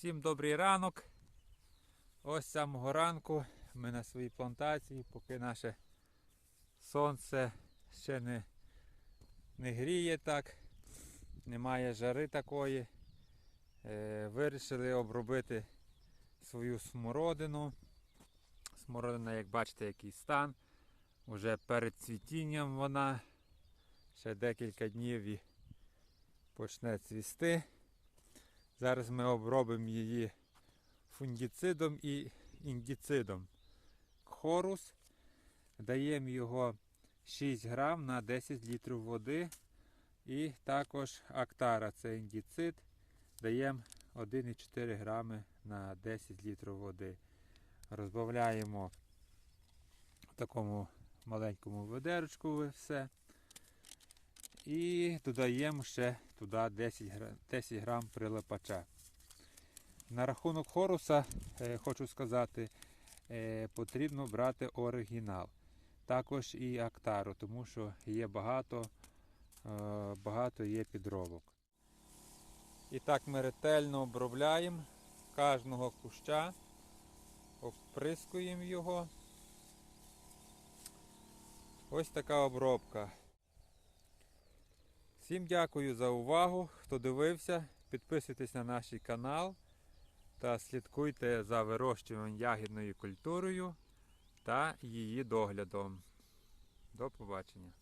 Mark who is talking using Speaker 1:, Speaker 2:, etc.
Speaker 1: Всім добрий ранок. Ось самого ранку ми на своїй плантації, поки наше сонце ще не, не гріє так, немає жари такої. Е, вирішили обробити свою смородину. Смородина, як бачите, який стан. Уже перед цвітінням вона. Ще декілька днів і почне цвісти. Зараз ми обробимо її фунгіцидом і індіцидом. Хорус. Даємо його 6 грам на 10 літрів води. І також актара, це індіцид. Даємо 1,4 грами на 10 літрів води. Розбавляємо в такому маленькому ведерочку все. І додаємо ще туди 10 грам, 10 грам прилипача. На рахунок хоруса е, хочу сказати, е, потрібно брати оригінал. Також і актару, тому що є багато, е, багато є підробок. І так ми ретельно обробляємо кожного куща, оприскуємо його. Ось така обробка. Всім дякую за увагу, хто дивився. Підписуйтесь на наш канал та слідкуйте за вирощуванням ягідною культурою та її доглядом. До побачення.